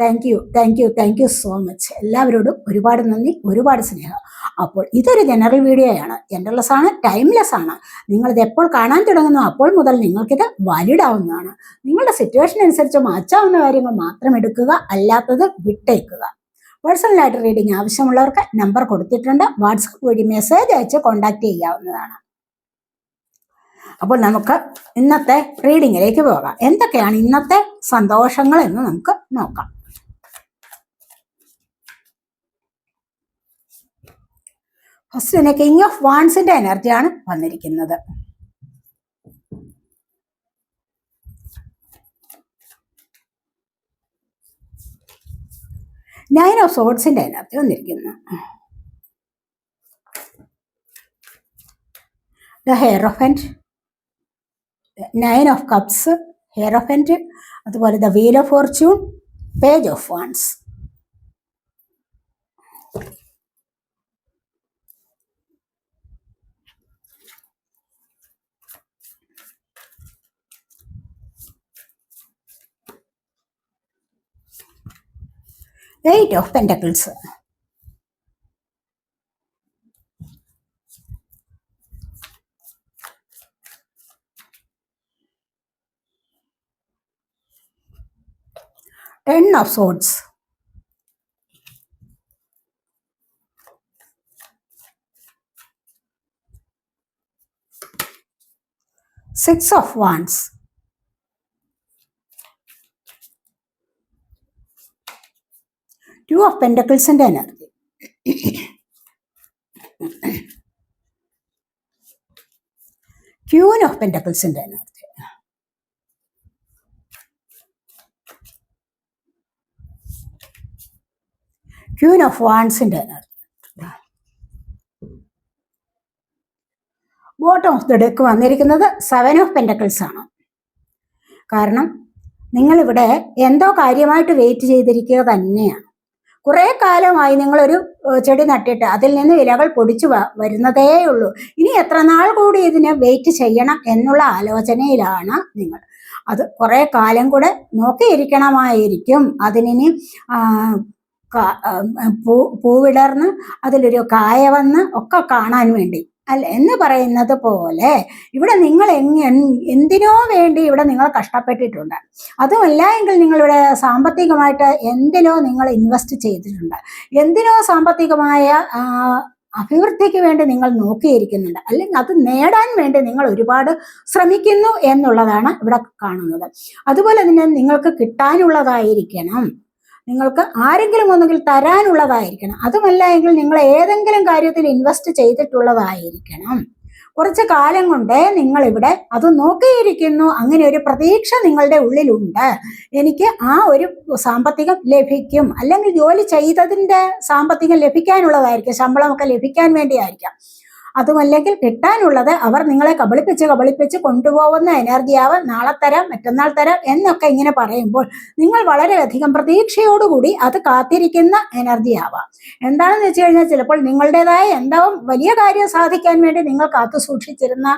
Thank you thank you thank you so much എല്ലാവരോടും ഒരുപാട് നന്ദി ഒരുപാട് സ്നേഹം. അപ്പോൾ ഇതൊരു ജനറൽ വീഡിയോ ആണ്. ജനറൽലെസ് ആണ് ടൈംലെസ് ആണ്. നിങ്ങളിത് എപ്പോൾ കാണാൻ തുടങ്ങുന്നു അപ്പോൾ മുതൽ നിങ്ങൾക്കിത് വാലിഡ് ആവുന്നതാണ്. നിങ്ങളുടെ സിറ്റുവേഷൻ അനുസരിച്ച് മാറ്റാവുന്ന കാര്യങ്ങൾ മാത്രം എടുക്കുക അല്ലാത്തത് വിട്ടേക്കുക. പേഴ്സണലായിട്ട് റീഡിംഗ് ആവശ്യമുള്ളവർക്ക് നമ്പർ കൊടുത്തിട്ടുണ്ട്. വാട്സപ്പ് വഴി മെസ്സേജ് അയച്ച് കോൺടാക്ട് ചെയ്യാവുന്നതാണ്. അപ്പോൾ നമുക്ക് ഇന്നത്തെ റീഡിങ്ങിലേക്ക് പോകാം. എന്തൊക്കെയാണ് ഇന്നത്തെ സന്തോഷങ്ങൾ എന്ന് നമുക്ക് നോക്കാം. ഫസ്റ്റ് തന്നെ കിങ് ഓഫ് വാൻസിന്റെ എനർജിയാണ് വന്നിരിക്കുന്നത്. നയൻ ഓഫ് സോഡ്സിന്റെ എനർജി വന്നിരിക്കുന്നു. The hierophant nine of cups hierophant അതുപോലെ the wheel of fortune page of wands eight of pentacles ten of swords six of wands two of പെൻഡക്കിൾസിന്റെ energy queen of പെൻഡക്കിൾസിന്റെ energy queen of വാൺസിന്റെ energy bottom of the deck വന്നിരിക്കുന്നത് seven of pentacles ആണ്. കാരണം നിങ്ങളിവിടെ എന്തോ കാര്യമായിട്ട് wait ചെയ്തിരിക്കുക തന്നെയാണ്. കുറെ കാലമായി നിങ്ങളൊരു ചെടി നട്ടിട്ട് അതിൽ നിന്ന് ഇലകൾ പൊടിച്ചു വരുന്നതേ ഉള്ളൂ. ഇനി എത്ര നാൾ കൂടി ഇതിനെ വെയിറ്റ് ചെയ്യണം എന്നുള്ള ആലോചനയിലാണ് നിങ്ങൾ. അത് കുറെ കാലം കൂടെ നോക്കിയിരിക്കണമായിരിക്കും. അതിനി പൂ പൂവിടർന്ന് അതിലൊരു കായ വന്ന് ഒക്കെ കാണാൻ വേണ്ടി. അല്ല എന്ന് പറയുന്നത് പോലെ ഇവിടെ നിങ്ങൾ എന്തിനോ വേണ്ടി ഇവിടെ നിങ്ങൾ കഷ്ടപ്പെട്ടിട്ടുണ്ട്. അതുമല്ല എങ്കിൽ നിങ്ങളിവിടെ സാമ്പത്തികമായിട്ട് എന്തിനോ നിങ്ങൾ ഇൻവെസ്റ്റ് ചെയ്തിട്ടുണ്ട്. എന്തിനോ സാമ്പത്തികമായ അഭിവൃദ്ധിക്ക് വേണ്ടി നിങ്ങൾ നോക്കിയിരിക്കുന്നുണ്ട്. അല്ലെങ്കിൽ അത് നേടാൻ വേണ്ടി നിങ്ങൾ ഒരുപാട് ശ്രമിക്കുന്നു എന്നുള്ളതാണ് ഇവിടെ കാണുന്നത്. അതുപോലെ തന്നെ നിങ്ങൾക്ക് കിട്ടാനുള്ളതായിരിക്കണം. നിങ്ങൾക്ക് ആരെങ്കിലും ഒന്നുകിൽ തരാനുള്ളതായിരിക്കണം. അതുമല്ല എങ്കിൽ നിങ്ങൾ ഏതെങ്കിലും കാര്യത്തിൽ ഇൻവെസ്റ്റ് ചെയ്തിട്ടുള്ളതായിരിക്കണം. കുറച്ച് കാലം കൊണ്ട് നിങ്ങൾ ഇവിടെ അത് നോക്കിയിരിക്കുന്നു. അങ്ങനെ ഒരു പ്രതീക്ഷ നിങ്ങളുടെ ഉള്ളിലുണ്ട്. എനിക്ക് ആ ഒരു സാമ്പത്തികം ലഭിക്കും. അല്ലെങ്കിൽ ജോലി ചെയ്തതിന്റെ സാമ്പത്തികം ലഭിക്കാനുള്ളതായിരിക്കും. ശമ്പളമൊക്കെ ലഭിക്കാൻ വേണ്ടിയായിരിക്കാം. അതുമല്ലെങ്കിൽ കിട്ടാനുള്ളത് അവർ നിങ്ങളെ കബളിപ്പിച്ച് കബളിപ്പിച്ച് കൊണ്ടുപോകുന്ന എനർജിയാവും നാളെ തരാം മറ്റന്നാൾ തരാം എന്നൊക്കെ ഇങ്ങനെ പറയുമ്പോൾ നിങ്ങൾ വളരെയധികം പ്രതീക്ഷയോടുകൂടി അത് കാത്തിരിക്കുന്ന എനർജിയാവാം എന്താണെന്ന് വെച്ച് കഴിഞ്ഞാൽ ചിലപ്പോൾ നിങ്ങളുടേതായ എന്താവും വലിയ കാര്യം സാധിക്കാൻ വേണ്ടി നിങ്ങൾ കാത്തു സൂക്ഷിച്ചിരുന്ന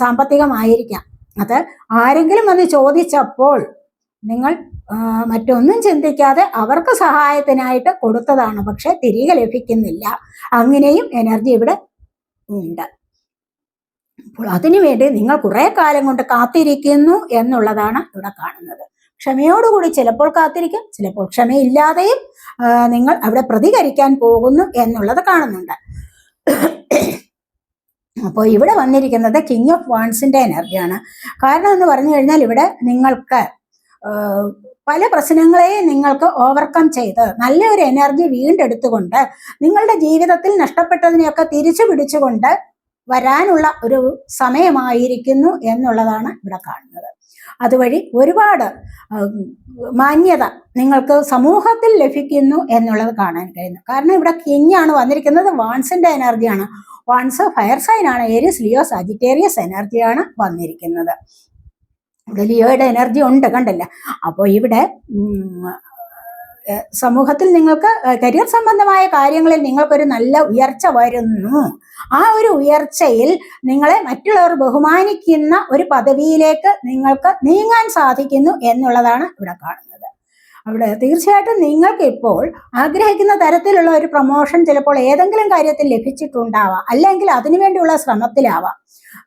സാമ്പത്തികമായിരിക്കാം. അത് ആരെങ്കിലും വന്ന് ചോദിച്ചപ്പോൾ നിങ്ങൾ മറ്റൊന്നും ചിന്തിക്കാതെ അവർക്ക് സഹായത്തിനായിട്ട് കൊടുത്തതാണ്. പക്ഷെ തിരികെ ലഭിക്കുന്നില്ല. അങ്ങനെയും എനർജി ഇവിടെ ഉണ്ട്. അപ്പോൾ അതിനുവേണ്ടി നിങ്ങൾ കുറെ കാലം കൊണ്ട് കാത്തിരിക്കുന്നു എന്നുള്ളതാണ് ഇവിടെ കാണുന്നത്. ക്ഷമയോടുകൂടി ചിലപ്പോൾ കാത്തിരിക്കും ചിലപ്പോൾ ക്ഷമയില്ലാതെയും നിങ്ങൾ അവിടെ പ്രതികരിക്കാൻ പോകുന്നു എന്നുള്ളത് കാണുന്നുണ്ട്. അപ്പോൾ ഇവിടെ വന്നിരിക്കുന്നത് കിങ് ഓഫ് വാൺസിന്റെ എനർജിയാണ് കാരണം എന്ന് പറഞ്ഞു കഴിഞ്ഞാൽ ഇവിടെ നിങ്ങൾക്ക് പല പ്രശ്നങ്ങളെയും നിങ്ങൾക്ക് ഓവർകം ചെയ്ത് നല്ല ഒരു എനർജി വീണ്ടെടുത്തുകൊണ്ട് നിങ്ങളുടെ ജീവിതത്തിൽ നഷ്ടപ്പെട്ടതിനെയൊക്കെ തിരിച്ചു പിടിച്ചുകൊണ്ട് വരാനുള്ള ഒരു സമയമായിരിക്കുന്നു എന്നുള്ളതാണ് ഇവിടെ കാണുന്നത്. അതുവഴി ഒരുപാട് മാന്യത നിങ്ങൾക്ക് സമൂഹത്തിൽ ലഭിക്കുന്നു എന്നുള്ളത് കാണാൻ കഴിയുന്നു. കാരണം ഇവിടെ കിഞ്ഞാണ് വന്നിരിക്കുന്നത്. വാൺസിന്റെ എനർജിയാണ് വാൺസ് ഫയർ സൈൻ ആണ് ഏരിയസ് ലിയോ സാജിറ്റേറിയസ് എനർജിയാണ് വന്നിരിക്കുന്നത്. ഇവിടെ ലിയോയുടെ എനർജി ഉണ്ട് കണ്ടില്ല? അപ്പോൾ ഇവിടെ സമൂഹത്തിൽ നിങ്ങൾക്ക് കരിയർ സംബന്ധമായ കാര്യങ്ങളിൽ നിങ്ങൾക്കൊരു നല്ല ഉയർച്ച വരുന്നു. ആ ഒരു ഉയർച്ചയിൽ നിങ്ങളെ മറ്റുള്ളവർ ബഹുമാനിക്കുന്ന ഒരു പദവിയിലേക്ക് നിങ്ങൾക്ക് നീങ്ങാൻ സാധിക്കുന്നു എന്നുള്ളതാണ് ഇവിടെ കാണുന്നത്. അവിടെ തീർച്ചയായിട്ടും നിങ്ങൾക്ക് ഇപ്പോൾ ആഗ്രഹിക്കുന്ന തരത്തിലുള്ള ഒരു പ്രൊമോഷൻ ചിലപ്പോൾ ഏതെങ്കിലും കാര്യത്തിൽ ലഭിച്ചിട്ടുണ്ടാവാം. അല്ലെങ്കിൽ അതിനുവേണ്ടിയുള്ള ശ്രമത്തിലാവാം.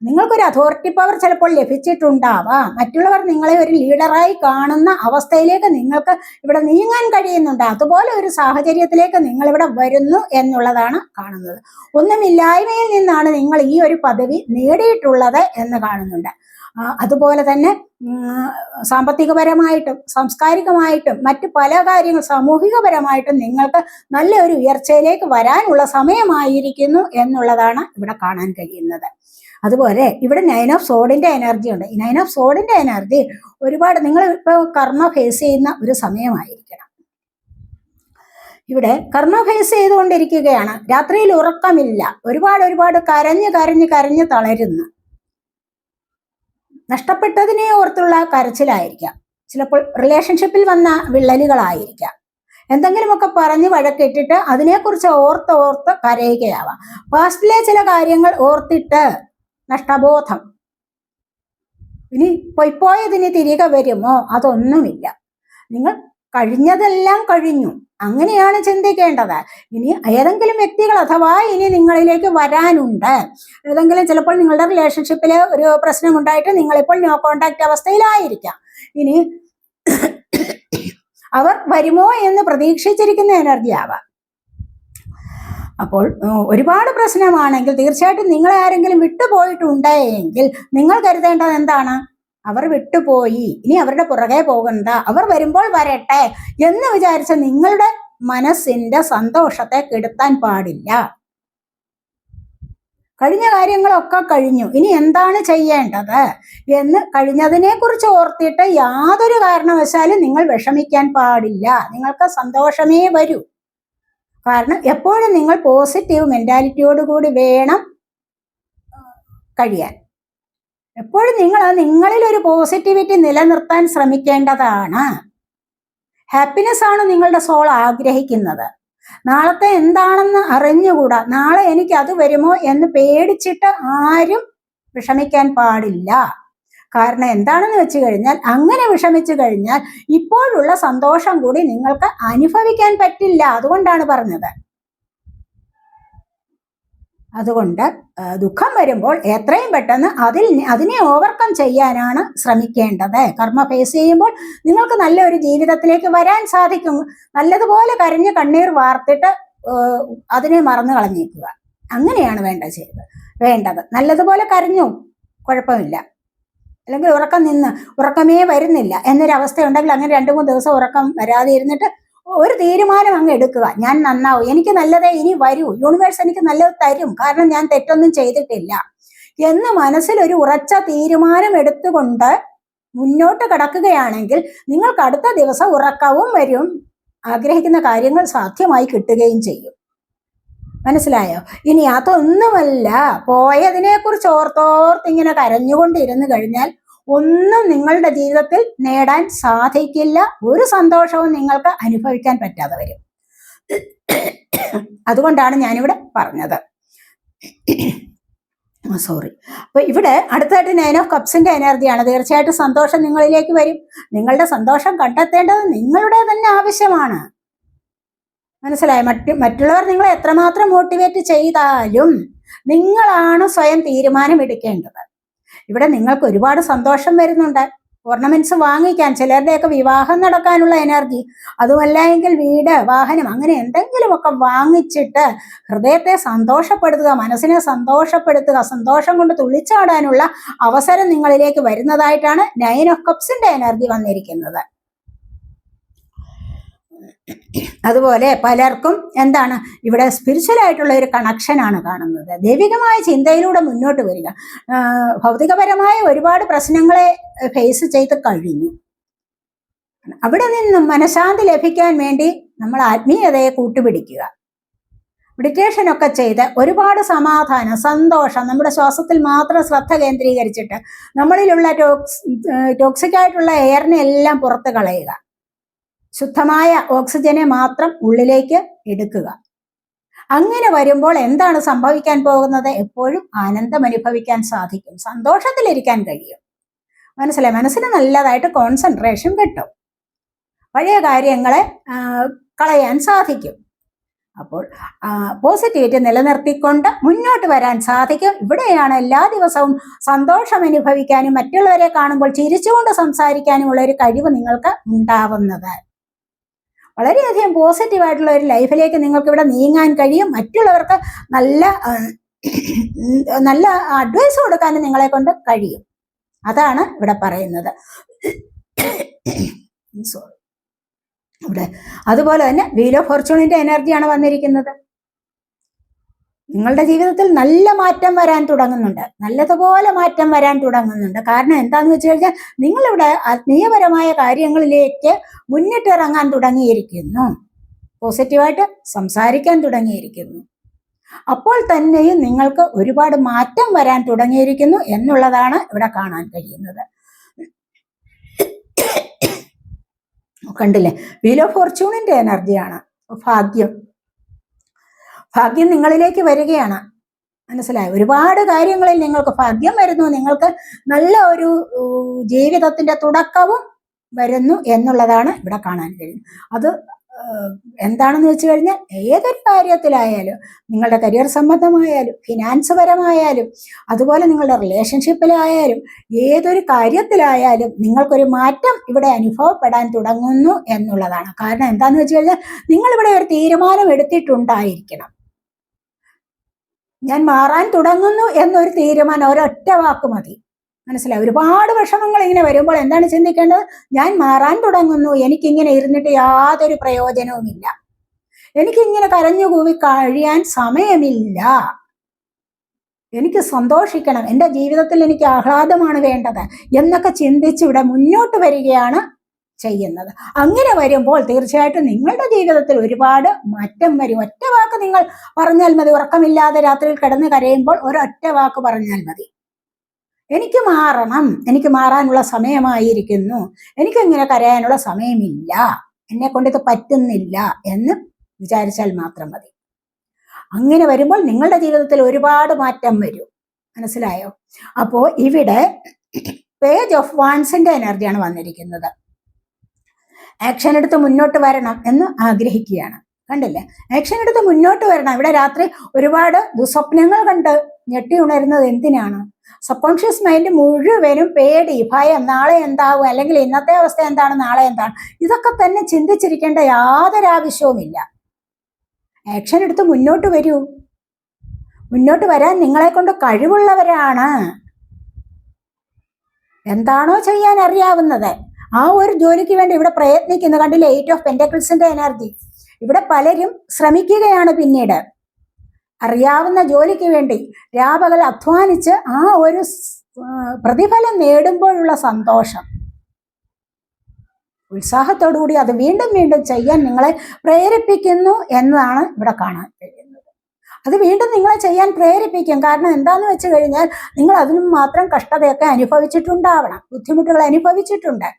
നിങ്ങൾക്കൊരു അതോറിറ്റി പവർ ചിലപ്പോൾ ലഭിച്ചിട്ടുണ്ടാവാം. മറ്റുള്ളവർ നിങ്ങളെ ഒരു ലീഡറായി കാണുന്ന അവസ്ഥയിലേക്ക് നിങ്ങൾക്ക് ഇവിടെ നീങ്ങാൻ കഴിയുന്നുണ്ട്. അതുപോലെ ഒരു സാഹചര്യത്തിലേക്ക് നിങ്ങൾ ഇവിടെ വരുന്നു എന്നുള്ളതാണ് കാണുന്നത്. ഒന്നുമില്ലായ്മയിൽ നിന്നാണ് നിങ്ങൾ ഈ ഒരു പദവി നേടിയിട്ടുള്ളത് എന്ന് കാണുന്നുണ്ട്. അതുപോലെ തന്നെ സാമ്പത്തികപരമായിട്ടും സാംസ്കാരികമായിട്ടും മറ്റ് പല കാര്യങ്ങൾ സാമൂഹികപരമായിട്ടും നിങ്ങൾക്ക് നല്ല ഒരു ഉയർച്ചയിലേക്ക് വരാനുള്ള സമയമായിരിക്കുന്നു എന്നുള്ളതാണ് ഇവിടെ കാണാൻ കഴിയുന്നത്. അതുപോലെ ഇവിടെ നയൻ ഓഫ് സോഡിന്റെ എനർജി ഉണ്ട്. ഈ നയൻ ഓഫ് സോഡിന്റെ എനർജി ഒരുപാട് നിങ്ങൾ ഇപ്പോൾ കർമ്മ ഫേസ് ചെയ്യുന്ന ഒരു സമയമായിരിക്കണം. ഇവിടെ കർമ്മ ഫേസ് ചെയ്തുകൊണ്ടിരിക്കുകയാണ്. രാത്രിയിൽ ഉറക്കമില്ല. ഒരുപാട് ഒരുപാട് കരഞ്ഞ് കരഞ്ഞ് കരഞ്ഞ് തളരുന്നു. നഷ്ടപ്പെട്ടതിനെ ഓർത്തുള്ള കരച്ചിലായിരിക്കാം. ചിലപ്പോൾ റിലേഷൻഷിപ്പിൽ വന്ന വിള്ളലുകളായിരിക്കാം. എന്തെങ്കിലുമൊക്കെ പറഞ്ഞ് വഴക്കിട്ടിട്ട് അതിനെക്കുറിച്ച് ഓർത്ത് ഓർത്ത് കരയുകയാവാം. പാസ്റ്റിലെ ചില കാര്യങ്ങൾ ഓർത്തിട്ട് നഷ്ടബോധം. ഇനി പൊയ്പോയതിന് തിരികെ വരുമോ? അതൊന്നുമില്ല. നിങ്ങൾ കഴിഞ്ഞതെല്ലാം കഴിഞ്ഞു. അങ്ങനെയാണ് ചിന്തിക്കേണ്ടത്. ഇനി ഏതെങ്കിലും വ്യക്തികൾ അഥവാ ഇനി നിങ്ങളിലേക്ക് വരാനുണ്ട്. ഏതെങ്കിലും ചിലപ്പോൾ നിങ്ങളുടെ റിലേഷൻഷിപ്പിൽ ഒരു പ്രശ്നം ഉണ്ടായിട്ട് നിങ്ങളിപ്പോൾ നോ കോണ്ടാക്ട് അവസ്ഥയിലായിരിക്കാം. ഇനി അവർ വരുമോ എന്ന് പ്രതീക്ഷിച്ചിരിക്കുന്ന എനർജി ആവാം. അപ്പോൾ ഒരുപാട് പ്രശ്നമാണെങ്കിൽ തീർച്ചയായിട്ടും നിങ്ങളെ ആരെങ്കിലും വിട്ടുപോയിട്ടുണ്ട് എങ്കിൽ നിങ്ങൾ കരുതേണ്ടത് എന്താണ്? അവർ വിട്ടുപോയി. ഇനി അവരുടെ പുറകെ പോകണ്ട. അവർ വരുമ്പോൾ വരട്ടെ എന്ന് വിചാരിച്ച നിങ്ങളുടെ മനസ്സിന്റെ സന്തോഷത്തെ കെടുത്താൻ പാടില്ല. കഴിഞ്ഞ കാര്യങ്ങളൊക്കെ കഴിഞ്ഞു. ഇനി എന്താണ് ചെയ്യേണ്ടത് എന്ന് കഴിഞ്ഞതിനെ കുറിച്ച് ഓർത്തിട്ട് യാതൊരു കാരണവശാലും നിങ്ങൾ വിഷമിക്കാൻ പാടില്ല. നിങ്ങൾക്ക് സന്തോഷമേ വരൂ. കാരണം എപ്പോഴും നിങ്ങൾ പോസിറ്റീവ് മെന്റാലിറ്റിയോടുകൂടി വേണം കഴിയാൻ. എപ്പോഴും നിങ്ങൾ നിങ്ങളിൽ ഒരു പോസിറ്റിവിറ്റി നിലനിർത്താൻ ശ്രമിക്കേണ്ടതാണ്. ഹാപ്പിനെസ് ആണ് നിങ്ങളുടെ സോൾ ആഗ്രഹിക്കുന്നത്. നാളത്തെ എന്താണെന്ന് അറിഞ്ഞുകൂടാ? നാളെ എനിക്ക് അത് വരുമോ എന്ന് പേടിച്ചിട്ട് ആരും വിഷമിക്കാൻ പാടില്ല. കാരണം എന്താണെന്ന് വെച്ച് കഴിഞ്ഞാൽ അങ്ങനെ വിഷമിച്ചു കഴിഞ്ഞാൽ ഇപ്പോഴുള്ള സന്തോഷം കൂടി നിങ്ങൾക്ക് അനുഭവിക്കാൻ പറ്റില്ല. അതുകൊണ്ടാണ് പറഞ്ഞത്. അതുകൊണ്ട് ദുഃഖം വരുമ്പോൾ എത്രയും പെട്ടെന്ന് അതിൽ അതിനെ ഓവർകം ചെയ്യാനാണ് ശ്രമിക്കേണ്ടത്. കർമ്മ ഫേസ് ചെയ്യുമ്പോൾ നിങ്ങൾക്ക് നല്ലൊരു ജീവിതത്തിലേക്ക് വരാൻ സാധിക്കും. നല്ലതുപോലെ കരഞ്ഞ് കണ്ണീർ വാർത്തിട്ട് അതിനെ മറന്നു കളഞ്ഞേക്കുക. അങ്ങനെയാണ് വേണ്ട ചെയ്ത് വേണ്ടത്. നല്ലതുപോലെ കരഞ്ഞു കുഴപ്പമില്ല. അല്ലെങ്കിൽ ഉറക്കം നിന്ന് ഉറക്കമേ വരുന്നില്ല എന്നൊരവസ്ഥ ഉണ്ടെങ്കിൽ അങ്ങനെ രണ്ടു മൂന്ന് ദിവസം ഉറക്കം വരാതെ ഇരുന്നിട്ട് ഒരു തീരുമാനം അങ്ങ് എടുക്കുക. ഞാൻ നന്നാവും. എനിക്ക് നല്ലതേ ഇനി വരൂ. യൂണിവേഴ്സ് എനിക്ക് നല്ലത് തരും. കാരണം ഞാൻ തെറ്റൊന്നും ചെയ്തിട്ടില്ല. എന്ന് മനസ്സിൽ ഒരു ഉറച്ച തീരുമാനം എടുത്തുകൊണ്ട് മുന്നോട്ട് കടക്കുകയാണെങ്കിൽ നിങ്ങൾക്ക് അടുത്ത ദിവസം ഉറക്കവും വരും. ആഗ്രഹിക്കുന്ന കാര്യങ്ങൾ സാധ്യമായി കിട്ടുകയും ചെയ്യും. മനസ്സിലായോ? ഇനി അതൊന്നുമല്ല. പോയതിനെ കുറിച്ച് ഓർത്തോർത്ത് ഇങ്ങനെ കരഞ്ഞുകൊണ്ടിരുന്നു കഴിഞ്ഞാൽ ഒന്നും നിങ്ങളുടെ ജീവിതത്തിൽ നേടാൻ സാധിക്കില്ല. ഒരു സന്തോഷവും നിങ്ങൾക്ക് അനുഭവിക്കാൻ പറ്റാതെ വരും. അതുകൊണ്ടാണ് ഞാനിവിടെ പറഞ്ഞത്. സോറി അപ്പൊ ഇവിടെ അടുത്തായിട്ട് നയൻ ഓഫ് കപ്സിന്റെ എനർജിയാണ് തീർച്ചയായിട്ടും സന്തോഷം നിങ്ങളിലേക്ക് വരും. നിങ്ങളുടെ സന്തോഷം കണ്ടെത്തേണ്ടത് നിങ്ങളുടെ തന്നെ ആവശ്യമാണ്. മനസ്സിലായി? മറ്റ് മറ്റുള്ളവർ നിങ്ങളെ എത്രമാത്രം മോട്ടിവേറ്റ് ചെയ്താലും നിങ്ങളാണ് സ്വയം തീരുമാനം എടുക്കേണ്ടത് ഇവിടെ നിങ്ങൾക്ക് ഒരുപാട് സന്തോഷം വരുന്നുണ്ട്. ഓർണമെന്റ്സ് വാങ്ങിക്കാൻ ചിലരുടെയൊക്കെ വിവാഹം നടക്കാനുള്ള എനർജി അതുമല്ല എങ്കിൽ വീട് വാഹനം അങ്ങനെ എന്തെങ്കിലുമൊക്കെ വാങ്ങിച്ചിട്ട് ഹൃദയത്തെ സന്തോഷപ്പെടുത്തുക മനസ്സിനെ സന്തോഷപ്പെടുത്തുക സന്തോഷം കൊണ്ട് തുള്ളിച്ചാടാനുള്ള അവസരം നിങ്ങളിലേക്ക് വരുന്നതായിട്ടാണ് നയൻ ഓഫ് കപ്സിന്റെ എനർജി വന്നിരിക്കുന്നത്. അതുപോലെ പലർക്കും എന്താണ് ഇവിടെ സ്പിരിച്വൽ ആയിട്ടുള്ള ഒരു കണക്ഷനാണ് കാണുന്നത്. ദൈവികമായ ചിന്തയിലൂടെ മുന്നോട്ട് വരിക. ഭൗതികപരമായ ഒരുപാട് പ്രശ്നങ്ങളെ ഫേസ് ചെയ്ത് കഴിഞ്ഞു. അവിടെ നിന്നും മനഃശാന്തി ലഭിക്കാൻ വേണ്ടി നമ്മൾ ആത്മീയതയെ കൂട്ടുപിടിക്കുക. മെഡിറ്റേഷൻ ഒക്കെ ചെയ്ത് ഒരുപാട് സമാധാനം സന്തോഷം നമ്മുടെ ശ്വാസത്തിൽ മാത്രം ശ്രദ്ധ കേന്ദ്രീകരിച്ചിട്ട് നമ്മളിലുള്ള ടോക്സ് ടോക്സിക് ആയിട്ടുള്ള എയറിനെ എല്ലാം പുറത്ത് കളയുക. ശുദ്ധമായ ഓക്സിജനെ മാത്രം ഉള്ളിലേക്ക് എടുക്കുക. അങ്ങനെ വരുമ്പോൾ എന്താണ് സംഭവിക്കാൻ പോകുന്നത്? എപ്പോഴും ആനന്ദം അനുഭവിക്കാൻ സാധിക്കും. സന്തോഷത്തിലിരിക്കാൻ കഴിയും. മനസ്സിലായി? മനസ്സിന് നല്ലതായിട്ട് കോൺസെൻട്രേഷൻ കിട്ടും. പഴയ കാര്യങ്ങളെ കളയാൻ സാധിക്കും. അപ്പോൾ പോസിറ്റിവിറ്റി നിലനിർത്തിക്കൊണ്ട് മുന്നോട്ട് വരാൻ സാധിക്കും. ഇവിടെയാണ് എല്ലാ ദിവസവും സന്തോഷം അനുഭവിക്കാനും മറ്റുള്ളവരെ കാണുമ്പോൾ ചിരിച്ചുകൊണ്ട് സംസാരിക്കാനുമുള്ള ഒരു കഴിവ് നിങ്ങൾക്ക് ഉണ്ടാവുന്നത്. വളരെയധികം പോസിറ്റീവായിട്ടുള്ള ഒരു ലൈഫിലേക്ക് നിങ്ങൾക്ക് ഇവിടെ നീങ്ങാൻ കഴിയും. മറ്റുള്ളവർക്ക് നല്ല നല്ല അഡ്വൈസ് കൊടുക്കാനും നിങ്ങളെ കൊണ്ട് കഴിയും. അതാണ് ഇവിടെ പറയുന്നത്. സോറി ഇവിടെ അതുപോലെ തന്നെ വീൽ ഓഫ് ഫോർച്യൂണിന്റെ എനർജിയാണ് വന്നിരിക്കുന്നത്. നിങ്ങളുടെ ജീവിതത്തിൽ നല്ല മാറ്റം വരാൻ തുടങ്ങുന്നുണ്ട്. നല്ലതുപോലെ മാറ്റം വരാൻ തുടങ്ങുന്നുണ്ട്. കാരണം എന്താന്ന് വെച്ച് കഴിഞ്ഞാൽ നിങ്ങളിവിടെ ആത്മീയപരമായ കാര്യങ്ങളിലേക്ക് മുന്നിട്ടിറങ്ങാൻ തുടങ്ങിയിരിക്കുന്നു. പോസിറ്റീവായിട്ട് സംസാരിക്കാൻ തുടങ്ങിയിരിക്കുന്നു. അപ്പോൾ തന്നെയും നിങ്ങൾക്ക് ഒരുപാട് മാറ്റം വരാൻ തുടങ്ങിയിരിക്കുന്നു എന്നുള്ളതാണ് ഇവിടെ കാണാൻ കഴിയുന്നത്. കണ്ടില്ലേ? വീൽ ഓഫ് ഫോർച്യൂണിന്റെ എനർജിയാണ് ഭാഗ്യം. ഭാഗ്യം നിങ്ങളിലേക്ക് വരികയാണ്. മനസ്സിലായി? ഒരുപാട് കാര്യങ്ങളിൽ നിങ്ങൾക്ക് ഭാഗ്യം വരുന്നു. നിങ്ങൾക്ക് നല്ല ഒരു ജീവിതത്തിന്റെ തുടക്കവും വരുന്നു എന്നുള്ളതാണ് ഇവിടെ കാണാൻ കഴിയുന്നത്. അത് എന്താണെന്ന് വെച്ച് കഴിഞ്ഞാൽ ഏതൊരു കാര്യത്തിലായാലും നിങ്ങളുടെ കരിയർ സംബന്ധമായാലും ഫിനാൻസ് പരമായാലും അതുപോലെ നിങ്ങളുടെ റിലേഷൻഷിപ്പിലായാലും ഏതൊരു കാര്യത്തിലായാലും നിങ്ങൾക്കൊരു മാറ്റം ഇവിടെ അനുഭവപ്പെടാൻ തുടങ്ങുന്നു എന്നുള്ളതാണ്. കാരണം എന്താണെന്ന് വെച്ച് കഴിഞ്ഞാൽ നിങ്ങളിവിടെ ഒരു തീരുമാനം എടുത്തിട്ടുണ്ടായിരിക്കണം. ഞാൻ മാറാൻ തുടങ്ങുന്നു എന്നൊരു തീരുമാനം ഒരൊറ്റ വാക്ക് മതി. മനസ്സിലായി? ഒരുപാട് വിഷമങ്ങൾ ഇങ്ങനെ വരുമ്പോൾ എന്താണ് ചിന്തിക്കേണ്ടത്? ഞാൻ മാറാൻ തുടങ്ങുന്നു എനിക്കിങ്ങനെ ഇരുന്നിട്ട് യാതൊരു പ്രയോജനവുമില്ല. എനിക്കിങ്ങനെ കരഞ്ഞുകൂവി കഴിയാൻ സമയമില്ല. എനിക്ക് സന്തോഷിക്കണം. എന്റെ ജീവിതത്തിൽ എനിക്ക് ആഹ്ലാദമാണ് വേണ്ടത്. എന്നൊക്കെ ചിന്തിച്ച് ഇവിടെ മുന്നോട്ട് വരികയാണ് ചെയ്യുന്നത്. അങ്ങനെ വരുമ്പോൾ തീർച്ചയായിട്ടും നിങ്ങളുടെ ജീവിതത്തിൽ ഒരുപാട് മാറ്റം വരും. ഒറ്റ വാക്ക് നിങ്ങൾ പറഞ്ഞാൽ മതി. ഉറക്കമില്ലാതെ രാത്രിയിൽ കിടന്ന് കരയുമ്പോൾ ഒരൊറ്റ വാക്ക് പറഞ്ഞാൽ മതി. എനിക്ക് മാറണം. എനിക്ക് മാറാനുള്ള സമയമായിരിക്കുന്നു. എനിക്ക് ഇങ്ങനെ കരയാനുള്ള സമയമില്ല. എന്നെ കൊണ്ട് ഇത് പറ്റുന്നില്ല എന്ന് വിചാരിച്ചാൽ മാത്രം മതി. അങ്ങനെ വരുമ്പോൾ നിങ്ങളുടെ ജീവിതത്തിൽ ഒരുപാട് മാറ്റം വരും. മനസ്സിലായോ? അപ്പോ ഇവിടെ പേജ് ഓഫ് വാൻസിന്റെ എനർജിയാണ് വന്നിരിക്കുന്നത്. ആക്ഷൻ എടുത്ത് മുന്നോട്ട് വരണം എന്ന് ആഗ്രഹിക്കുകയാണ്. കണ്ടില്ലേ? ആക്ഷൻ എടുത്ത് മുന്നോട്ട് വരണം. ഇവിടെ രാത്രി ഒരുപാട് ദുസ്വപ്നങ്ങൾ കണ്ട് ഞെട്ടി ഉണരുന്നത് എന്തിനാണ്? സബ് കോൺഷ്യസ് മൈൻഡ് മുഴുവനും പേടി ഭയം നാളെ എന്താവും അല്ലെങ്കിൽ ഇന്നത്തെ അവസ്ഥ എന്താണ് നാളെ എന്താണ്? ഇതൊക്കെ തന്നെ ചിന്തിച്ചിരിക്കേണ്ട യാതൊരു ആവശ്യവുമില്ല ആക്ഷൻ എടുത്ത് മുന്നോട്ട് വരൂ. മുന്നോട്ട് വരാൻ നിങ്ങളെ കൊണ്ട് കഴിവുള്ളവരാണ്. എന്താണോ ചെയ്യാൻ അറിയാവുന്നത്. ആ ഒരു ജോലിക്ക് വേണ്ടി ഇവിടെ പ്രയത്നിക്കുന്നു കണ്ടില്ലേ എയ്റ്റ് ഓഫ് പെന്റക്കിൾസിന്റെ എനർജി ഇവിടെ പലരും ശ്രമിക്കുകയാണ് പിന്നീട്. അറിയാവുന്ന ജോലിക്ക് വേണ്ടി രാപകൽ അധ്വാനിച്ച് ആ ഒരു പ്രതിഫലം നേടുമ്പോഴുള്ള സന്തോഷം. ഉത്സാഹത്തോടുകൂടി അത് വീണ്ടും വീണ്ടും ചെയ്യാൻ നിങ്ങളെ പ്രേരിപ്പിക്കുന്നു എന്നതാണ് ഇവിടെ കാണാൻ കഴിയുന്നത്. അത് വീണ്ടും നിങ്ങളെ ചെയ്യാൻ പ്രേരിപ്പിക്കും. കാരണം എന്താന്ന് വെച്ച് കഴിഞ്ഞാൽ നിങ്ങൾ അതിനും മാത്രം കഷ്ടതയൊക്കെ അനുഭവിച്ചിട്ടുണ്ടാവണം. ബുദ്ധിമുട്ടുകൾ അനുഭവിച്ചിട്ടുണ്ട്.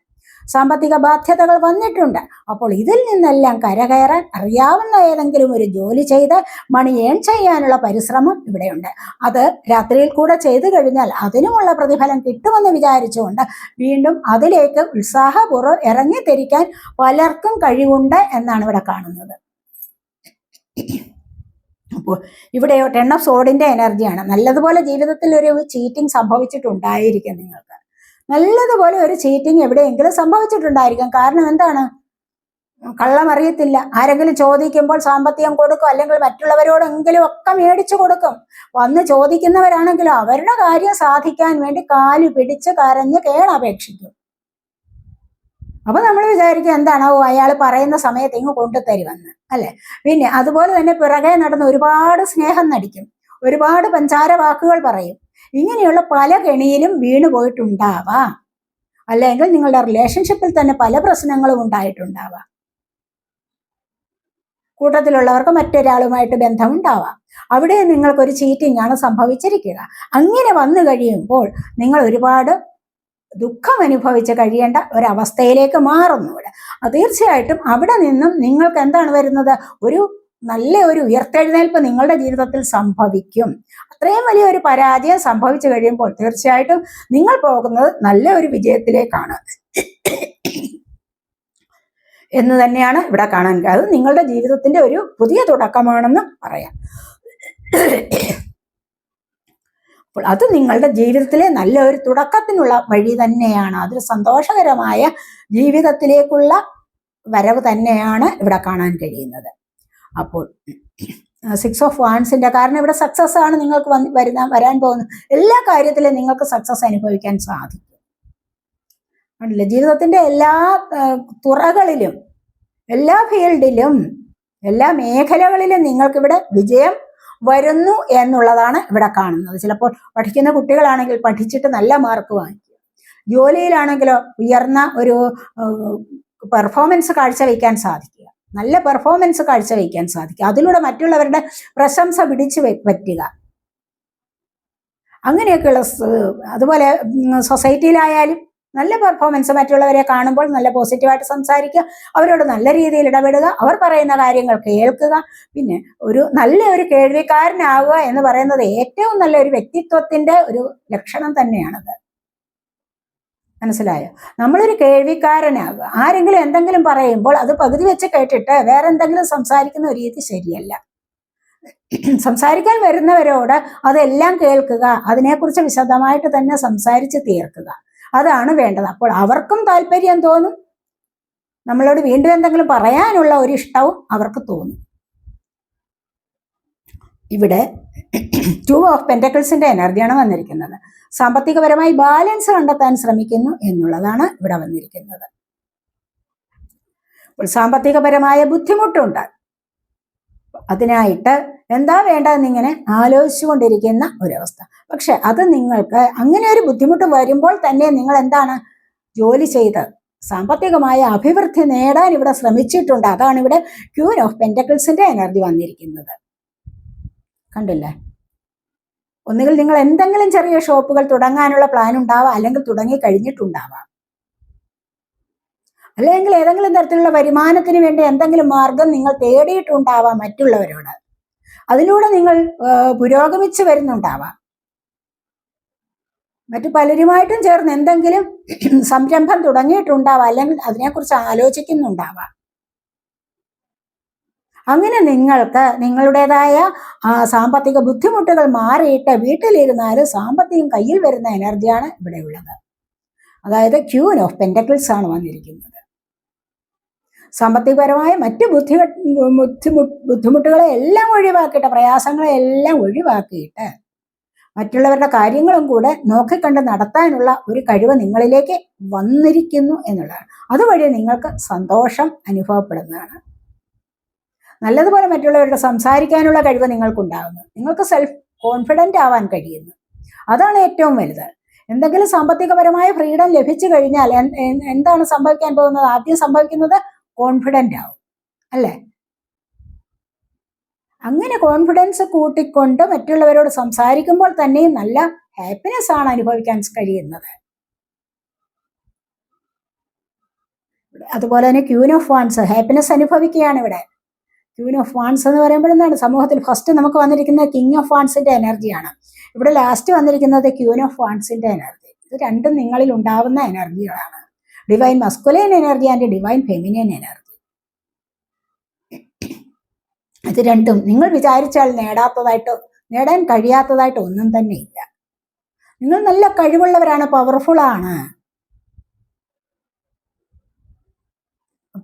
സാമ്പത്തിക ബാധ്യതകൾ വന്നിട്ടുണ്ട്. അപ്പോൾ ഇതിൽ നിന്നെല്ലാം കരകയറാൻ അറിയാവുന്ന ഏതെങ്കിലും ഒരു ജോലി ചെയ്ത് മണി ഏൺ ചെയ്യാനുള്ള പരിശ്രമം ഇവിടെയുണ്ട്. അത് രാത്രിയിൽ കൂടെ ചെയ്തു കഴിഞ്ഞാൽ അതിനുമുള്ള പ്രതിഫലം കിട്ടുമെന്ന് വിചാരിച്ചുകൊണ്ട് വീണ്ടും അതിലേക്ക് ഉത്സാഹപൂർവം ഇറങ്ങിത്തിരിക്കാൻ പലർക്കും കഴിവുണ്ട് എന്നാണ് ഇവിടെ കാണുന്നത്. അപ്പോൾ ഇവിടെ ടെൺ ഓഫ് സോഡിന്റെ എനർജിയാണ് നല്ലതുപോലെ ജീവിതത്തിൽ ഒരു ചീറ്റിംഗ് സംഭവിച്ചിട്ടുണ്ടായിരിക്കും നിങ്ങൾക്ക്. നല്ലതുപോലെ ഒരു ചീറ്റിംഗ് എവിടെയെങ്കിലും സംഭവിച്ചിട്ടുണ്ടായിരിക്കും. കാരണം എന്താണ്? കള്ളം അറിയത്തില്ല. ആരെങ്കിലും ചോദിക്കുമ്പോൾ സാമ്പത്തികം കൊടുക്കും അല്ലെങ്കിൽ മറ്റുള്ളവരോടെങ്കിലും ഒക്കെ മേടിച്ചു കൊടുക്കും. വന്ന് ചോദിക്കുന്നവരാണെങ്കിലും അവരുടെ കാര്യം സാധിക്കാൻ വേണ്ടി കാൽ പിടിച്ച് കരഞ്ഞ് കേളപേക്ഷിക്കും. അപ്പൊ നമ്മൾ വിചാരിക്കും എന്താണ്? ഓ അയാൾ പറയുന്ന സമയത്ത് ഇങ്ങ് കൊണ്ടുതരുമെന്ന് അല്ലെ? പിന്നെ അതുപോലെ തന്നെ പിറകെ നടന്ന് ഒരുപാട് സ്നേഹം നടിക്കും. ഒരുപാട് പഞ്ചാര വാക്കുകൾ പറയും. ഇങ്ങനെയുള്ള പല കെണിയിലും വീണു പോയിട്ടുണ്ടാവാം. അല്ലെങ്കിൽ നിങ്ങളുടെ റിലേഷൻഷിപ്പിൽ തന്നെ പല പ്രശ്നങ്ങളും ഉണ്ടായിട്ടുണ്ടാവാം. കൂട്ടത്തിലുള്ളവർക്ക് മറ്റൊരാളുമായിട്ട് ബന്ധമുണ്ടാവാം. അവിടെ നിങ്ങൾക്കൊരു ചീറ്റിംഗ് ആണ് സംഭവിച്ചിരിക്കുക. അങ്ങനെ വന്നു കഴിയുമ്പോൾ നിങ്ങൾ ഒരുപാട് ദുഃഖം അനുഭവിച്ച് കഴിയേണ്ട ഒരവസ്ഥയിലേക്ക് മാറുന്നു തീർച്ചയായിട്ടും അവിടെ നിന്നും നിങ്ങൾക്ക് എന്താണ് വരുന്നത്? ഒരു നല്ല ഒരു ഉയർത്തെഴുന്നേൽപ്പ് നിങ്ങളുടെ ജീവിതത്തിൽ സംഭവിക്കും. അത്രയും വലിയ ഒരു പരാജയം സംഭവിച്ചു കഴിയുമ്പോൾ തീർച്ചയായിട്ടും നിങ്ങൾ പോകുന്നത് നല്ല ഒരു വിജയത്തിലേക്കാണ്. എന്ന് തന്നെയാണ് ഇവിടെ കാണാൻ അത് നിങ്ങളുടെ ജീവിതത്തിന്റെ ഒരു പുതിയ തുടക്കമാണെന്ന് പറയാം. അപ്പോൾ അത് നിങ്ങളുടെ ജീവിതത്തിലെ നല്ല ഒരു തുടക്കത്തിനുള്ള വഴി തന്നെയാണ്. അതൊരു സന്തോഷകരമായ ജീവിതത്തിലേക്കുള്ള വരവ് തന്നെയാണ് ഇവിടെ കാണാൻ കഴിയുന്നത്. അപ്പോൾ സിക്സ് ഓഫ് വാൺസിന്റെ കാരണം ഇവിടെ സക്സസ് ആണ് നിങ്ങൾക്ക് വന്ന് വരുന്ന വരാൻ പോകുന്നത് എല്ലാ കാര്യത്തിലും നിങ്ങൾക്ക് സക്സസ് അനുഭവിക്കാൻ സാധിക്കും. ജീവിതത്തിന്റെ എല്ലാ തുറകളിലും എല്ലാ ഫീൽഡിലും എല്ലാ മേഖലകളിലും നിങ്ങൾക്ക് ഇവിടെ വിജയം വരുന്നു എന്നുള്ളതാണ് ഇവിടെ കാണുന്നത്. ചിലപ്പോൾ പഠിക്കുന്ന കുട്ടികളാണെങ്കിൽ പഠിച്ചിട്ട് നല്ല മാർക്ക് വാങ്ങിക്കും. ജോലിയിലാണെങ്കിലോ ഉയർന്ന ഒരു പെർഫോമൻസ് കാഴ്ചവെക്കാൻ സാധിക്കുക. നല്ല പെർഫോമൻസ് കാഴ്ചവെക്കാൻ സാധിക്കും. അതിലൂടെ മറ്റുള്ളവരുടെ പ്രശംസ പിടിച്ചു പറ്റുക. അങ്ങനെയൊക്കെയുള്ള അതുപോലെ സൊസൈറ്റിയിലായാലും നല്ല പെർഫോമൻസ് മറ്റുള്ളവരെ കാണുമ്പോൾ നല്ല പോസിറ്റീവായിട്ട് സംസാരിക്കുക അവരോട് നല്ല രീതിയിൽ ഇടപെടുക അവർ പറയുന്ന കാര്യങ്ങൾ കേൾക്കുക പിന്നെ ഒരു നല്ല ഒരു കേൾവിക്കാരനാവുക എന്ന് പറയുന്നത് ഏറ്റവും നല്ല ഒരു വ്യക്തിത്വത്തിന്റെ ഒരു ലക്ഷണം തന്നെയാണത്. മനസ്സിലായോ? നമ്മളൊരു കേൾവിക്കാരനാകുക ആരെങ്കിലും എന്തെങ്കിലും പറയുമ്പോൾ അത് പകുതി വെച്ച് കേട്ടിട്ട് വേറെ എന്തെങ്കിലും സംസാരിക്കുന്ന ഒരു രീതി ശരിയല്ല. സംസാരിക്കാൻ വരുന്നവരോട് അതെല്ലാം കേൾക്കുക അതിനെക്കുറിച്ച് വിശദമായിട്ട് തന്നെ സംസാരിച്ച് തീർക്കുക. അതാണ് വേണ്ടത്. അപ്പോൾ അവർക്കും താല്പര്യം തോന്നും. നമ്മളോട് വീണ്ടും എന്തെങ്കിലും പറയാനുള്ള ഒരു ഇഷ്ടവും അവർക്ക് തോന്നും. ഇവിടെ ടു ഓഫ് പെന്റക്കിൾസിന്റെ എനർജിയാണ് വന്നിരിക്കുന്നത്. സാമ്പത്തികപരമായി ബാലൻസ് കണ്ടെത്താൻ ശ്രമിക്കുന്നു എന്നുള്ളതാണ് ഇവിടെ വന്നിരിക്കുന്നത്. സാമ്പത്തികപരമായ ബുദ്ധിമുട്ടുണ്ട്. അതിനായിട്ട് എന്താ വേണ്ടതെന്നിങ്ങനെ ആലോചിച്ചുകൊണ്ടിരിക്കുന്ന ഒരവസ്ഥ. പക്ഷെ അത് നിങ്ങൾക്ക് അങ്ങനെ ഒരു ബുദ്ധിമുട്ട് വരുമ്പോൾ തന്നെ നിങ്ങൾ എന്താണ് ജോലി ചെയ്ത് സാമ്പത്തികമായ അഭിവൃദ്ധി നേടാൻ ഇവിടെ ശ്രമിച്ചിട്ടുണ്ട്. അതാണ് ഇവിടെ ക്യൂൻ ഓഫ് പെന്റക്കിൾസിന്റെ എനർജി വന്നിരിക്കുന്നത്. കണ്ടില്ലേ? ഒന്നുകിൽ നിങ്ങൾ എന്തെങ്കിലും ചെറിയ ഷോപ്പുകൾ തുടങ്ങാനുള്ള പ്ലാൻ ഉണ്ടാവാം അല്ലെങ്കിൽ തുടങ്ങി കഴിഞ്ഞിട്ടുണ്ടാവാം. അല്ലെങ്കിൽ ഏതെങ്കിലും തരത്തിലുള്ള വരുമാനത്തിന് വേണ്ടി എന്തെങ്കിലും മാർഗം നിങ്ങൾ തേടിയിട്ടുണ്ടാവാം മറ്റുള്ളവരോട്. അതിലൂടെ നിങ്ങൾ പുരോഗമിച്ച് വരുന്നുണ്ടാവാം. മറ്റു പലരുമായിട്ടും ചേർന്ന് എന്തെങ്കിലും സംരംഭം തുടങ്ങിയിട്ടുണ്ടാവാം അല്ലെങ്കിൽ അതിനെക്കുറിച്ച് ആലോചിക്കുന്നുണ്ടാവാം. അങ്ങനെ നിങ്ങൾക്ക് നിങ്ങളുടേതായ സാമ്പത്തിക ബുദ്ധിമുട്ടുകൾ മാറിയിട്ട് വീട്ടിലിരുന്നാലും സാമ്പത്തികം കയ്യിൽ വരുന്ന എനർജിയാണ് ഇവിടെ ഉള്ളത് അതായത് ക്യൂൻ ഓഫ് പെന്റക്കിൾസ് ആണ് വന്നിരിക്കുന്നത്. സാമ്പത്തികപരമായ മറ്റ് ബുദ്ധി ബുദ്ധിമു ബുദ്ധിമുട്ടുകളെ എല്ലാം ഒഴിവാക്കിയിട്ട് പ്രയാസങ്ങളെ എല്ലാം ഒഴിവാക്കിയിട്ട് മറ്റുള്ളവരുടെ കാര്യങ്ങളും കൂടെ നോക്കിക്കണ്ട് നടത്താനുള്ള ഒരു കഴിവ് നിങ്ങളിലേക്ക് വന്നിരിക്കുന്നു എന്നുള്ളതാണ്. അതുവഴി നിങ്ങൾക്ക് സന്തോഷം അനുഭവപ്പെടുന്നതാണ്. നല്ലതുപോലെ മറ്റുള്ളവരുടെ സംസാരിക്കാനുള്ള കഴിവ് നിങ്ങൾക്കുണ്ടാകുന്നു. നിങ്ങൾക്ക് സെൽഫ് കോൺഫിഡന്റ് ആവാൻ കഴിയുന്നു. അതാണ് ഏറ്റവും വലുത്. എന്തെങ്കിലും സാമ്പത്തികപരമായ ഫ്രീഡം ലഭിച്ചു കഴിഞ്ഞാൽ എന്താണ് സംഭവിക്കാൻ പോകുന്നത്? ആദ്യം സംഭവിക്കുന്നത് കോൺഫിഡന്റ് ആവും. അല്ലേ? അങ്ങനെ കോൺഫിഡൻസ് കൂട്ടിക്കൊണ്ട് മറ്റുള്ളവരോട് സംസാരിക്കുമ്പോൾ തന്നെയും നല്ല ഹാപ്പിനെസ് ആണ് അനുഭവിക്കാൻ കഴിയുന്നത്. അതുപോലെ തന്നെ ക്യൂൻ ഓഫ് വാൻസ് ഹാപ്പിനെസ് അനുഭവിക്കുകയാണ് ഇവിടെ. ക്യൂൻ ഓഫ് വാൺസ് എന്ന് പറയുമ്പോൾ എന്താണ്? സമൂഹത്തിൽ ഫസ്റ്റ് നമുക്ക് വന്നിരിക്കുന്ന കിങ് ഓഫ് വാൺസിന്റെ എനർജിയാണ് ഇവിടെ ലാസ്റ്റ് വന്നിരിക്കുന്നത് ക്യൂൻ ഓഫ് വാൺസിന്റെ എനർജി ഇത് രണ്ടും നിങ്ങളിൽ ഉണ്ടാവുന്ന എനർജികളാണ് divine masculine energy and divine feminine energy ഇത് രണ്ടും നിങ്ങൾ വിചാരിച്ചാൽ നേടാത്തതായിട്ട് നേടാൻ കഴിയാത്തതായിട്ട് ഒന്നും തന്നെ ഇല്ല. നിങ്ങൾ നല്ല കഴിവുള്ളവരാണ് പവർഫുൾ ആണ്.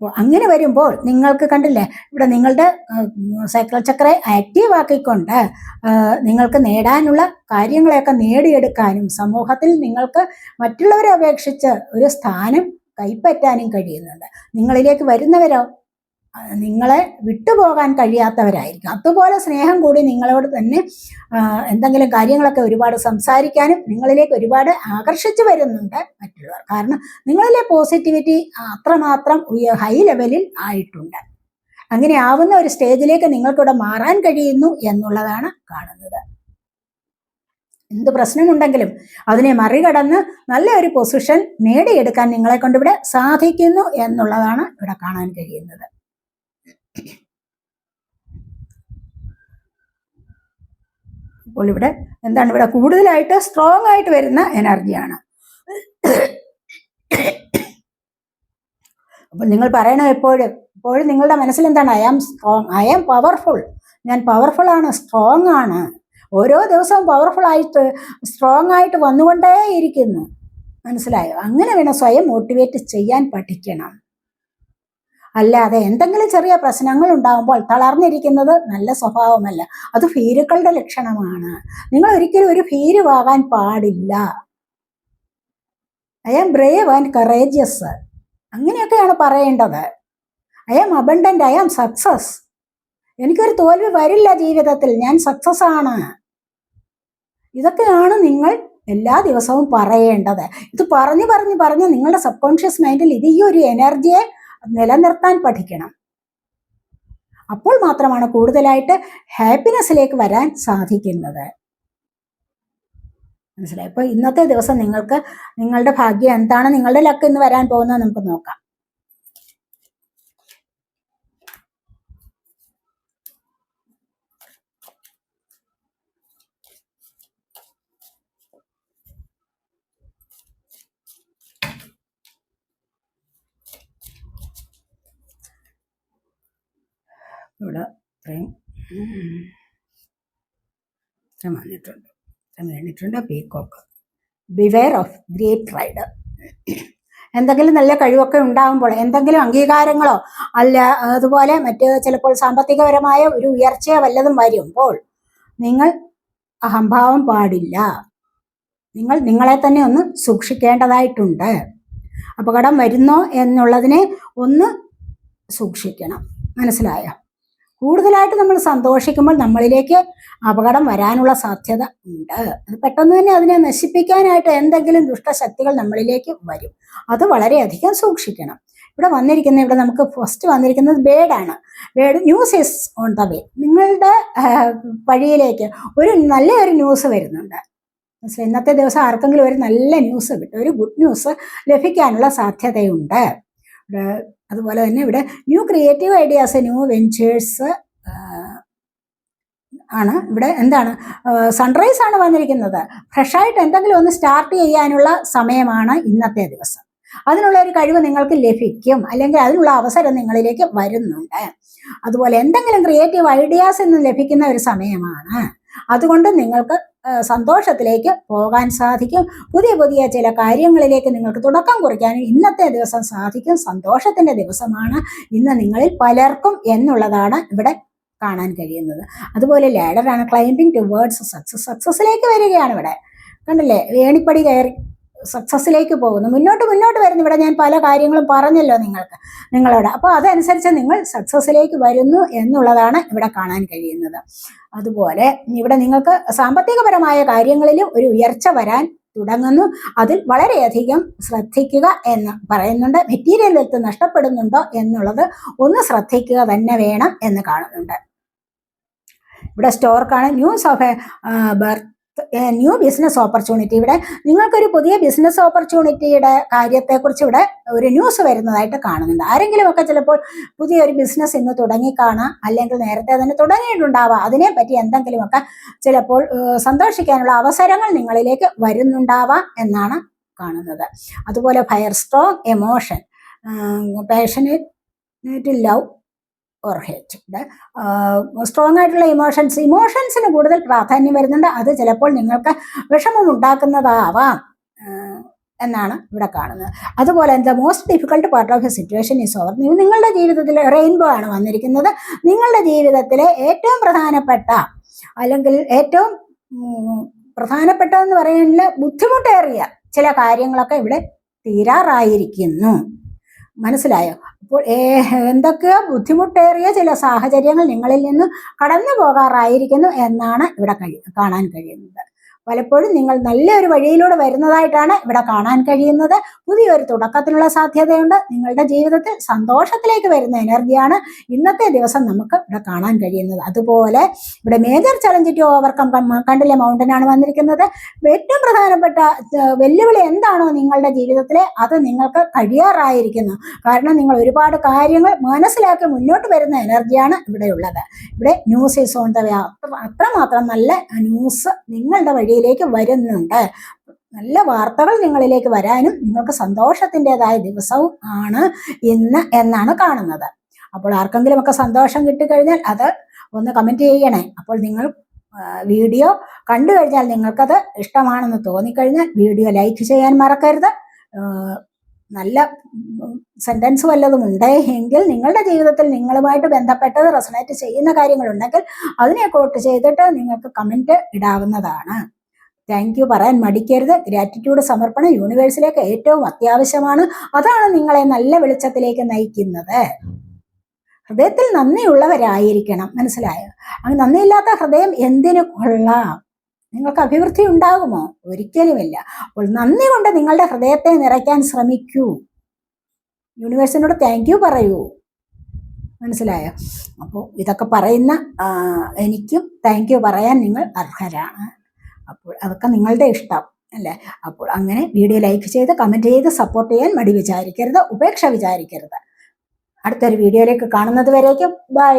അപ്പോൾ അങ്ങനെ വരുമ്പോൾ നിങ്ങൾക്ക് കണ്ടില്ലേ ഇവിടെ നിങ്ങളുടെ സൈക്കിൾ ചക്രയെ ആക്റ്റീവ് ആക്കിക്കൊണ്ട് നിങ്ങൾക്ക് നേടാനുള്ള കാര്യങ്ങളെയൊക്കെ നേടിയെടുക്കാനും സമൂഹത്തിൽ നിങ്ങൾക്ക് മറ്റുള്ളവരെ അപേക്ഷിച്ച് ഒരു സ്ഥാനം കൈപ്പറ്റാനും കഴിയുന്നുണ്ട്. നിങ്ങളിലേക്ക് വരുന്നവരോ നിങ്ങളെ വിട്ടുപോകാൻ കഴിയാത്തവരായിരിക്കും. അതുപോലെ സ്നേഹം കൂടി നിങ്ങളോട് തന്നെ എന്തെങ്കിലും കാര്യങ്ങളൊക്കെ ഒരുപാട് സംസാരിക്കാനും നിങ്ങളിലേക്ക് ഒരുപാട് ആകർഷിച്ചു വരുന്നുണ്ട് മറ്റുള്ളവർ. കാരണം നിങ്ങളിലെ പോസിറ്റിവിറ്റി അത്രമാത്രം ഹൈ ലെവലിൽ ആയിട്ടുണ്ട്. അങ്ങനെ ആവുന്ന ഒരു സ്റ്റേജിലേക്ക് നിങ്ങൾക്കിവിടെ മാറാൻ കഴിയുന്നു എന്നുള്ളതാണ് കാണുന്നത്. എന്ത് പ്രശ്നമുണ്ടെങ്കിലും അതിനെ മറികടന്ന് നല്ല ഒരു പൊസിഷൻ നേടിയെടുക്കാൻ നിങ്ങളെ കൊണ്ടിവിടെ സാധിക്കുന്നു എന്നുള്ളതാണ് ഇവിടെ കാണാൻ കഴിയുന്നത്. അപ്പോൾ ഇവിടെ എന്താണ് ഇവിടെ കൂടുതലായിട്ട് സ്ട്രോങ് ആയിട്ട് വരുന്ന എനർജിയാണ് അപ്പോൾ നിങ്ങൾ പറയണം എപ്പോഴും. എപ്പോഴും നിങ്ങളുടെ മനസ്സിൽ എന്താണ്? I am strong I am powerful ഞാൻ പവർഫുൾ ആണ് സ്ട്രോങ് ആണ്. ഓരോ ദിവസവും പവർഫുൾ ആയിട്ട് സ്ട്രോങ് ആയിട്ട് വന്നുകൊണ്ടേ ഇരിക്കുന്നു മനസ്സിലായോ? അങ്ങനെ വേണം സ്വയം മോട്ടിവേറ്റ് ചെയ്യാൻ പഠിക്കണം. അല്ലാതെ എന്തെങ്കിലും ചെറിയ പ്രശ്നങ്ങൾ ഉണ്ടാകുമ്പോൾ തളർന്നിരിക്കുന്നത് നല്ല സ്വഭാവമല്ല. അത് ഭീരുക്കളുടെ ലക്ഷണമാണ്. നിങ്ങൾ ഒരിക്കലും ഒരു ഭീരുവാകാൻ പാടില്ല. I am brave and courageous അങ്ങനെയൊക്കെയാണ് പറയേണ്ടത്. I am abundant I am success എനിക്കൊരു തോൽവി വരില്ല ജീവിതത്തിൽ. ഞാൻ സക്സസ് ആണ്. ഇതൊക്കെയാണ് നിങ്ങൾ എല്ലാ ദിവസവും പറയേണ്ടത്. ഇത് പറഞ്ഞു പറഞ്ഞു പറഞ്ഞ് നിങ്ങളുടെ സബ് കോൺഷ്യസ് മൈൻഡിൽ ഇത് ഈ ഒരു എനർജിയെ നിലനിർത്താൻ പഠിക്കണം. അപ്പോൾ മാത്രമാണ് കൂടുതലായിട്ട് ഹാപ്പിനെസ്സിലേക്ക് വരാൻ സാധിക്കുന്നത്. മനസ്സിലായി? അപ്പോൾ ഇന്നത്തെ ദിവസം നിങ്ങൾക്ക് നിങ്ങളുടെ ഭാഗ്യം എന്താണ്? നിങ്ങളുടെ ലക്ക് ഇന്ന് വരാൻ പോകുന്നത് നമുക്ക് നോക്കാം. ഇവിടെ ഇത്രയും ഇത്രയും വന്നിട്ടുണ്ട്. ഇത്രയും വേണ്ടിയിട്ടുണ്ട്. Peacock beware of great rider എന്തെങ്കിലും നല്ല കഴിവൊക്കെ ഉണ്ടാകുമ്പോൾ എന്തെങ്കിലും അംഗീകാരങ്ങളോ അല്ല അതുപോലെ മറ്റ് ചിലപ്പോൾ സാമ്പത്തികപരമായ ഒരു ഉയർച്ചയോ വല്ലതും വരുമ്പോൾ നിങ്ങൾ അഹംഭാവം പാടില്ല. നിങ്ങൾ നിങ്ങളെ തന്നെ ഒന്ന് സൂക്ഷിക്കേണ്ടതായിട്ടുണ്ട്. അപകടം വരുന്നോ എന്നുള്ളതിനെ ഒന്ന് സൂക്ഷിക്കണം. മനസ്സിലായോ? കൂടുതലായിട്ട് നമ്മൾ സന്തോഷിക്കുമ്പോൾ നമ്മളിലേക്ക് അപകടം വരാനുള്ള സാധ്യത ഉണ്ട്. അത് പെട്ടെന്ന് തന്നെ അതിനെ നശിപ്പിക്കാനായിട്ട് എന്തെങ്കിലും ദുഷ്ടശക്തികൾ നമ്മളിലേക്ക് വരും. അത് വളരെയധികം സൂക്ഷിക്കണം. ഇവിടെ വന്നിരിക്കുന്ന ഇവിടെ നമുക്ക് ഫസ്റ്റ് വന്നിരിക്കുന്നത് ബേഡാണ് bird news is on the way നിങ്ങളുടെ വഴിയിലേക്ക് ഒരു നല്ല ഒരു ന്യൂസ് വരുന്നുണ്ട്? ഇന്നത്തെ ദിവസം ആർക്കെങ്കിലും ഒരു നല്ല ന്യൂസ് കിട്ടും ഒരു ഗുഡ് ന്യൂസ് ലഭിക്കാനുള്ള സാധ്യതയുണ്ട്. ഇവിടെ അതുപോലെ തന്നെ ഇവിടെ new creative ideas new ventures ആണ്. ഇവിടെ എന്താണ്? സൺറൈസ് ആണ് വന്നിരിക്കുന്നത്. ഫ്രഷായിട്ട് എന്തെങ്കിലും ഒന്ന് സ്റ്റാർട്ട് ചെയ്യാനുള്ള സമയമാണ് ഇന്നത്തെ ദിവസം. അതിനുള്ള ഒരു കഴിവ് നിങ്ങൾക്ക് ലഭിക്കും. അല്ലെങ്കിൽ അതിനുള്ള അവസരം നിങ്ങളിലേക്ക് വരുന്നുണ്ട്. അതുപോലെ എന്തെങ്കിലും ക്രിയേറ്റീവ് ഐഡിയാസ് എന്ന് ലഭിക്കുന്ന ഒരു സമയമാണ്. അതുകൊണ്ട് നിങ്ങൾക്ക് സന്തോഷത്തിലേക്ക് പോകാൻ സാധിക്കും. പുതിയ പുതിയ ചില കാര്യങ്ങളിലേക്ക് നിങ്ങൾക്ക് തുടക്കം കുറിക്കാനും ഇന്നത്തെ ദിവസം സാധിക്കും. സന്തോഷത്തിന്റെ ദിവസമാണ്. ഇന്ന് നിങ്ങളിൽ പലർക്കും എന്നുള്ളതാണ് ഇവിടെ കാണാൻ കഴിയുന്നത്. അതുപോലെ ലാഡറാണ് ക്ലൈംബിംഗ് ടുവേർഡ്സ് സക്സസ് സക്സസിലേക്ക് വരികയാണ് ഇവിടെ. കണ്ടില്ലേ? വേണിപ്പടി കയറി. സക്സസിലേക്ക് പോകുന്നു. മുന്നോട്ട് മുന്നോട്ട് വരുന്നു. ഇവിടെ ഞാൻ പല കാര്യങ്ങളും പറഞ്ഞല്ലോ നിങ്ങൾക്ക് നിങ്ങളോട്. അപ്പോൾ അതനുസരിച്ച് നിങ്ങൾ സക്സസിലേക്ക് വരുന്നു എന്നുള്ളതാണ് ഇവിടെ കാണാൻ കഴിയുന്നത്. അതുപോലെ ഇവിടെ നിങ്ങൾക്ക് സാമ്പത്തികപരമായ കാര്യങ്ങളിലും ഒരു ഉയർച്ച വരാൻ തുടങ്ങുന്നു. അതിൽ വളരെയധികം ശ്രദ്ധിക്കുക എന്ന് പറയുന്നുണ്ട്. മെറ്റീരിയൽ വെൽത്ത് നഷ്ടപ്പെടുന്നുണ്ടോ എന്നുള്ളത് ഒന്ന് ശ്രദ്ധിക്കുക തന്നെ വേണം എന്ന് കാണുന്നുണ്ട്. ഇവിടെ സ്റ്റോർക്കാണ് news of a birth new business opportunity ഇവിടെ നിങ്ങൾക്കൊരു പുതിയ ബിസിനസ് ഓപ്പർച്യൂണിറ്റിയുടെ കാര്യത്തെക്കുറിച്ച് ഇവിടെ ഒരു ന്യൂസ് വരുന്നതായിട്ട് കാണുന്നുണ്ട്. ആരെങ്കിലുമൊക്കെ ചിലപ്പോൾ പുതിയൊരു ബിസിനസ് ഇന്ന് തുടങ്ങിക്കാണാം അല്ലെങ്കിൽ നേരത്തെ തന്നെ തുടങ്ങിയിട്ടുണ്ടാവാം. അതിനെപ്പറ്റി എന്തെങ്കിലുമൊക്കെ ചിലപ്പോൾ സന്തോഷിക്കാനുള്ള അവസരങ്ങൾ നിങ്ങളിലേക്ക് വരുന്നുണ്ടാവാം എന്നാണ് കാണുന്നത്. അതുപോലെ fire strong emotion passionate love or hate strong ആയിട്ടുള്ള ഇമോഷൻസ് ഇമോഷൻസിന് കൂടുതൽ പ്രാധാന്യം വരുന്നുണ്ട്. അത് ചിലപ്പോൾ നിങ്ങൾക്ക് വിഷമം ഉണ്ടാക്കുന്നതാവാം എന്നാണ് ഇവിടെ കാണുന്നത്. അതുപോലെ the most difficult part of a situation is over നിങ്ങളുടെ ജീവിതത്തിൽ റെയിൻബോ ആണ് വന്നിരിക്കുന്നത്. നിങ്ങളുടെ ജീവിതത്തിലെ ഏറ്റവും പ്രധാനപ്പെട്ട അല്ലെങ്കിൽ ഏറ്റവും പ്രധാനപ്പെട്ടതെന്ന് പറയാനുള്ള ബുദ്ധിമുട്ടേറിയ ചില കാര്യങ്ങളൊക്കെ ഇവിടെ തീരാറായിരിക്കുന്നു. മനസ്സിലായോ? അപ്പോൾ എന്തൊക്കെയോ ബുദ്ധിമുട്ടേറിയ ചില സാഹചര്യങ്ങൾ നിങ്ങളിൽ നിന്ന് കടന്നു പോകാറായിരിക്കുന്നു എന്നാണ് ഇവിടെ കാണാൻ കഴിയുന്നത്. പലപ്പോഴും നിങ്ങൾ നല്ലൊരു വഴിയിലൂടെ വരുന്നതായിട്ടാണ് ഇവിടെ കാണാൻ കഴിയുന്നത്. പുതിയൊരു തുടക്കത്തിനുള്ള സാധ്യതയുണ്ട്. നിങ്ങളുടെ ജീവിതത്തിൽ സന്തോഷത്തിലേക്ക് വരുന്ന എനർജിയാണ് ഇന്നത്തെ ദിവസം നമുക്ക് ഇവിടെ കാണാൻ കഴിയുന്നത്. അതുപോലെ ഇവിടെ മേജർ ചലഞ്ച് ടു ഓവർകം കണ്ടിലെ മൗണ്ടൻ ആണ് വന്നിരിക്കുന്നത്. ഏറ്റവും പ്രധാനപ്പെട്ട വെല്ലുവിളി എന്താണോ നിങ്ങളുടെ ജീവിതത്തിലെ അത് നിങ്ങൾക്ക് കഴിയാറായിരിക്കുന്നു. കാരണം നിങ്ങൾ ഒരുപാട് കാര്യങ്ങൾ മനസ്സിലാക്കി മുന്നോട്ട് വരുന്ന എനർജിയാണ് ഇവിടെ ഉള്ളത് ഇവിടെ ന്യൂസ് ഈസ് ഓൺ ദ അത്രമാത്രം നല്ല ന്യൂസ് നിങ്ങളുടെ വഴിയിലേക്ക് വരുന്നുണ്ട്. നല്ല വാർത്തകൾ നിങ്ങളിലേക്ക് വരാനും നിങ്ങൾക്ക് സന്തോഷത്തിന്റെതായ ദിവസവും ആണ് ഇന്ന് എന്നാണ് കാണുന്നത്. അപ്പോൾ ആർക്കെങ്കിലും ഒക്കെ സന്തോഷം കിട്ടിക്കഴിഞ്ഞാൽ അത് ഒന്ന് കമന്റ് ചെയ്യണേ. അപ്പോൾ നിങ്ങൾ വീഡിയോ കണ്ടു കഴിഞ്ഞാൽ നിങ്ങൾക്കത് ഇഷ്ടമാണെന്ന് തോന്നിക്കഴിഞ്ഞാൽ വീഡിയോ ലൈക്ക് ചെയ്യാൻ മറക്കരുത്. നല്ല സെന്റൻസ് വല്ലതും ഉണ്ടേ എങ്കിൽ നിങ്ങളുടെ ജീവിതത്തിൽ നിങ്ങളുമായിട്ട് ബന്ധപ്പെട്ടത് റെസണേറ്റ് ചെയ്യുന്ന കാര്യങ്ങളുണ്ടെങ്കിൽ അതിനെ കോട്ട് ചെയ്തിട്ട് നിങ്ങൾക്ക് കമന്റ് ഇടാവുന്നതാണ്. താങ്ക് യു പറയാൻ മടിക്കരുത്. ഗ്രാറ്റിറ്റ്യൂഡ് സമർപ്പണം യൂണിവേഴ്സിലേക്ക് ഏറ്റവും അത്യാവശ്യമാണ്. അതാണ് നിങ്ങളെ നല്ല വെളിച്ചത്തിലേക്ക് നയിക്കുന്നത്. ഹൃദയത്തിൽ നന്ദിയുള്ളവരായിരിക്കണം. മനസ്സിലായോ? അങ്ങ് നന്ദിയില്ലാത്ത ഹൃദയം എന്തിനു കൊള്ളാം? നിങ്ങൾക്ക് അഭിവൃദ്ധി ഉണ്ടാകുമോ? ഒരിക്കലുമില്ല. അപ്പോൾ നന്ദി കൊണ്ട് നിങ്ങളുടെ ഹൃദയത്തെ നിറയ്ക്കാൻ ശ്രമിക്കൂ. യൂണിവേഴ്സിനോട് താങ്ക് യു പറയൂ. മനസ്സിലായോ? അപ്പോൾ ഇതൊക്കെ പറയുന്ന എനിക്കും താങ്ക് യു പറയാൻ നിങ്ങൾ അർഹരാണ്. അപ്പോൾ അതൊക്കെ നിങ്ങളുടെ ഇഷ്ടം അല്ലേ? അപ്പോൾ അങ്ങനെ വീഡിയോ ലൈക്ക് ചെയ്ത് കമന്റ് ചെയ്ത് സപ്പോർട്ട് ചെയ്യാൻ മടി വിചാരിക്കരുത് ഉപേക്ഷ വിചാരിക്കരുത്. അടുത്തൊരു വീഡിയോയിലേക്ക് കാണുന്നത് വരേക്കും ബൈ